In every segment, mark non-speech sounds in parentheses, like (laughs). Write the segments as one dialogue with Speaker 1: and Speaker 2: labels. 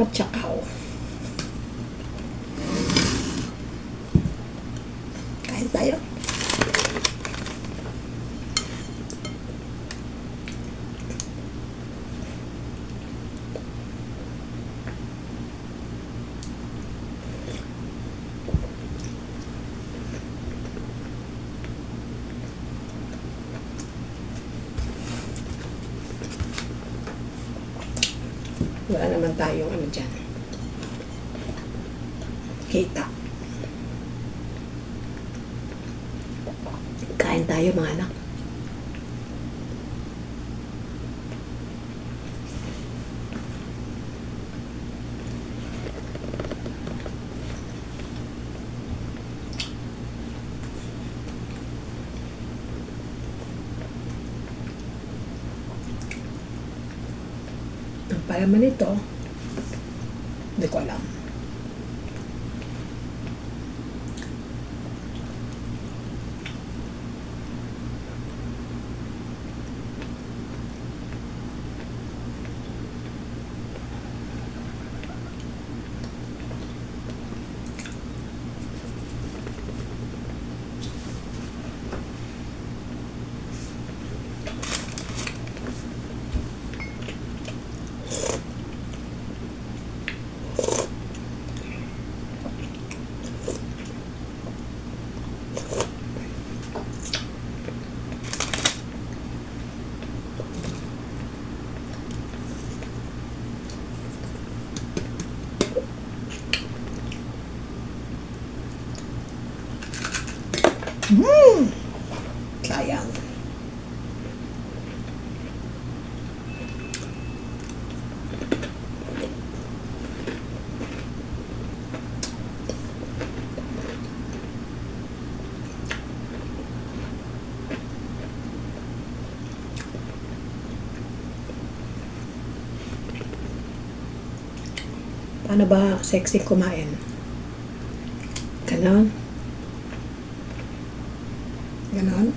Speaker 1: Matsakaw. Kain tayo. Wala naman tayong ano dyan. Kita. Kain tayo mga anak. Ang palaman nito, hindi ko alam. Paano ba sexy kumain? Ganon? Ganon?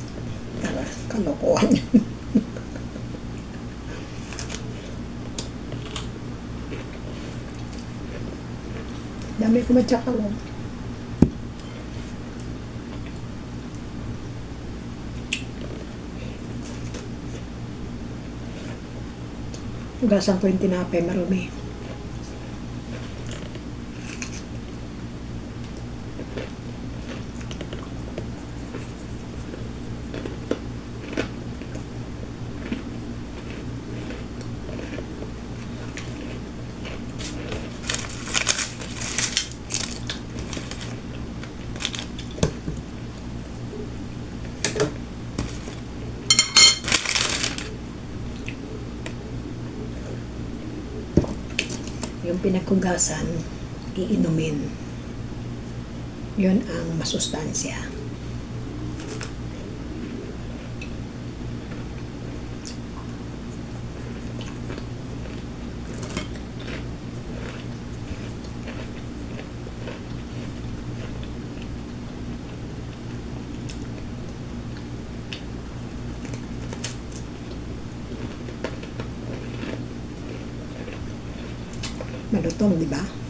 Speaker 1: Tara, kalokohan yan. (laughs) Dami ko matsakaw. oh. Hugasan ko yung tinapay, marumi. Yung pinagkugasan, iinumin. Yun ang masustansya. Malutong, di ba?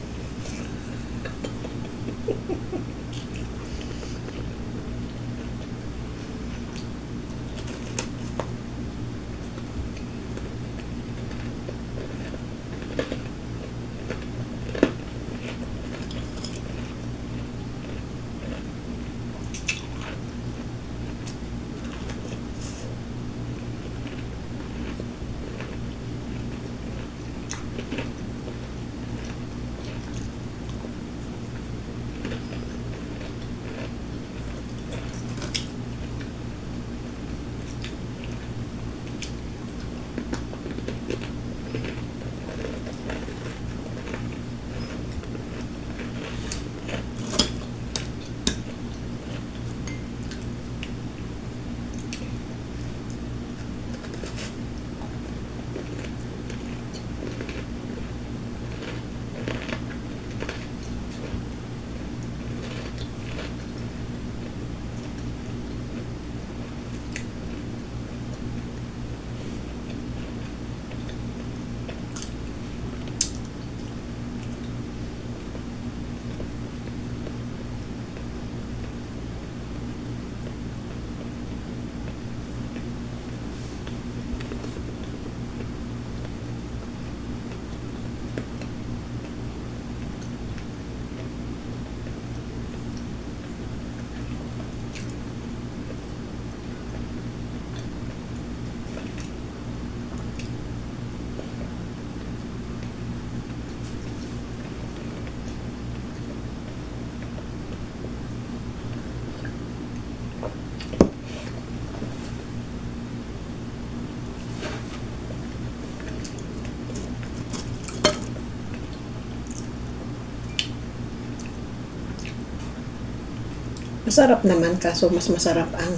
Speaker 1: Masarap naman kaso mas masarap ang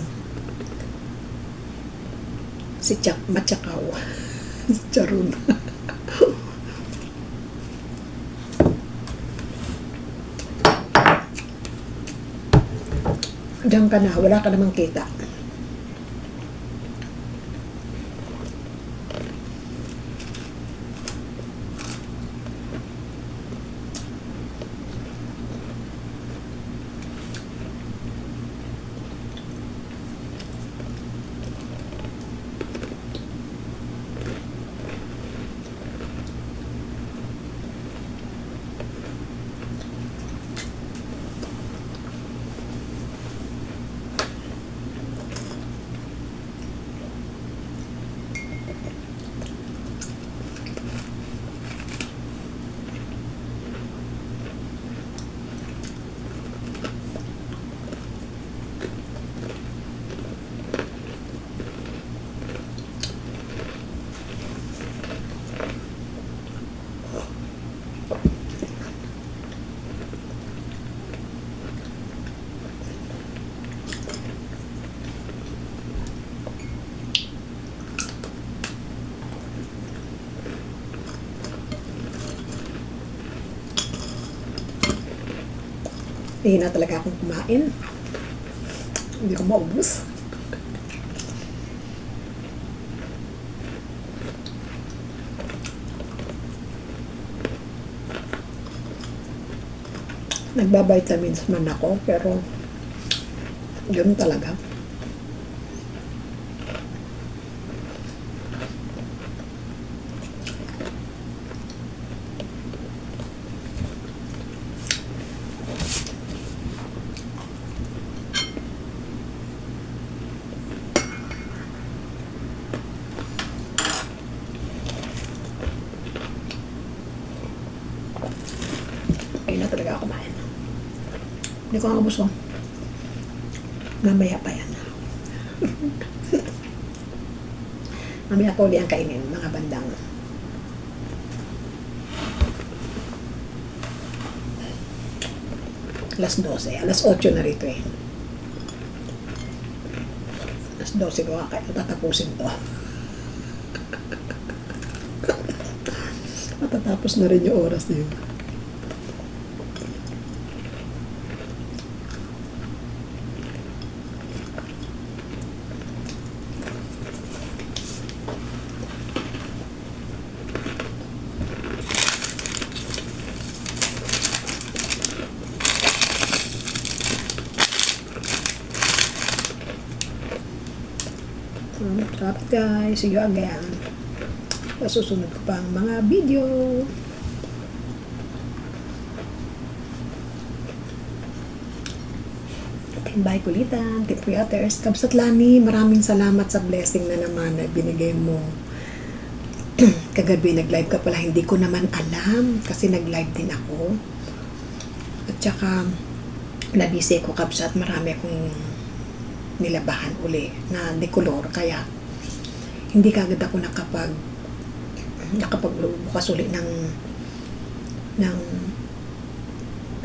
Speaker 1: si Chak Machakaw. (laughs) si Charun. Diyan ka na, wala ka namang kita. Hindi na talaga akong kumain. Hindi ko maubos. Nagbabitamins man ako, pero yun talaga. Hindi na talaga ako kumain. Hindi ko nga busog. Mamaya pa yan. (laughs) Mamaya ko ulit ang kainin, mga bandang. Alas 12. Alas 8 na rito eh. Alas 12 ko kakain. Tatapusin to. (laughs) Matatapos na rin yung oras na yun. Sarap guys. See you again. Sa susunod ko pang mga video. Bye kulitan, Tipuyaters, Kabsat Lani, maraming salamat sa blessing na naman na binigay mo. (clears throat) Kagabi nag-live ka pala, hindi ko naman alam kasi nag-live din ako. At saka, nabisi ko Kabsat, marami akong nilabahan uli na decolor kaya hindi kagad ako nakapag nakapagbukas uli ng ng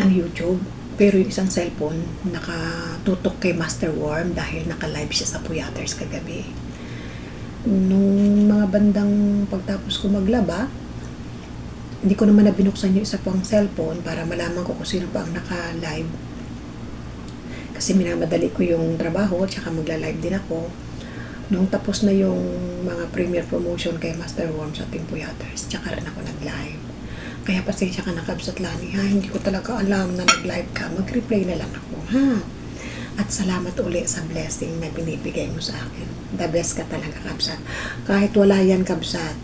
Speaker 1: ng YouTube. Pero yung isang cellphone nakatutok kay Master Worm dahil naka-live siya sa Puyaters kagabi. Nung mga bandang pagtapos ko maglaba hindi ko naman na binuksan yung isa pang cellphone para malaman ko kung sino pa ang naka-live. Kasi minamadali ko yung trabaho tsaka magla-live din ako nung tapos na yung mga premiere promotion kay Master Worm sa Team Puyaters tsaka rin ako nag-live. Kaya pasensya ka na Kabsat Lani ha? Hindi ko talaga alam na nag-live ka. Mag-replay na lang ako ha? At salamat uli sa blessing na binibigay mo sa akin. The best ka talaga Kabsat kahit wala yan Kabsat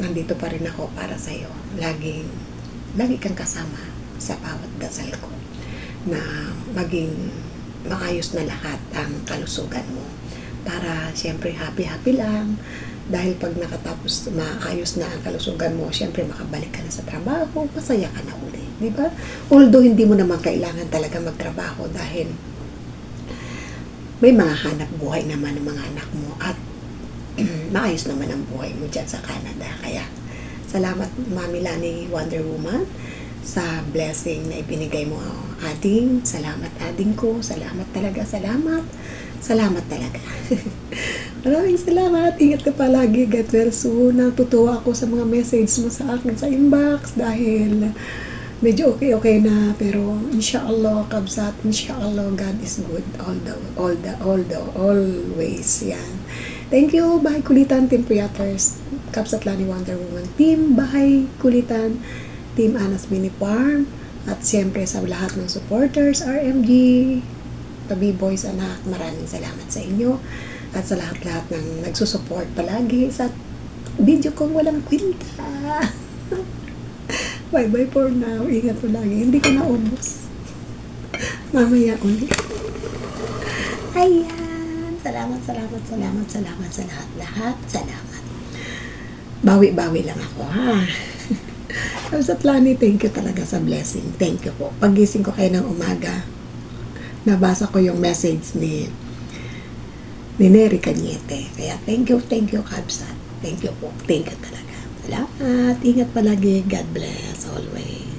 Speaker 1: nandito pa rin ako para sa'yo. Laging lagi kang kasama sa bawat dasal ko na maging maayos na lahat ang kalusugan mo. Para siyempre happy-happy lang. Dahil pag nakatapos maayos na ang kalusugan mo, siyempre makabalik ka na sa trabaho, masaya ka na uli. Di ba? Although hindi mo naman kailangan talaga magtrabaho dahil may mga hanap buhay naman ng mga anak mo at (clears throat) maayos naman ang buhay mo dyan sa Canada. Kaya salamat Mami Lani Wonder Woman sa blessing na ibinigay mo, ading. Salamat, ading ko. Salamat talaga, salamat. Salamat talaga. (laughs) Maraming salamat. Ingat ka palagi. Get well soon. Natutuwa ako sa mga message mo sa akin sa inbox dahil medyo okay-okay na pero inshallah kabsat inshallah God is good all the all the all the always yan thank you bye kulitan team Priaters kabsat Lani Wonder Woman team bye kulitan team Anas Mini Farm at siyempre sa lahat ng supporters RMG Tabi Boys anak maraming salamat sa inyo at sa lahat-lahat ng nagsusupport palagi sa video kong walang kwenta (laughs) Bye bye for now. Ingat mo lagi. Hindi ko naubos. Mamaya ulit. Ayan. Salamat, salamat, salamat, salamat sa lahat-lahat. Salamat. Bawi-bawi lang ako, ha? (laughs) Sa Tlani, thank you talaga sa blessing. Thank you po. Pagising ko kayo ng umaga, nabasa ko yung message ni ni Neri Cañete. Kaya thank you, thank you, Kabsat. Thank you po. Thank you talaga. Salamat. Ingat palagi. God bless always.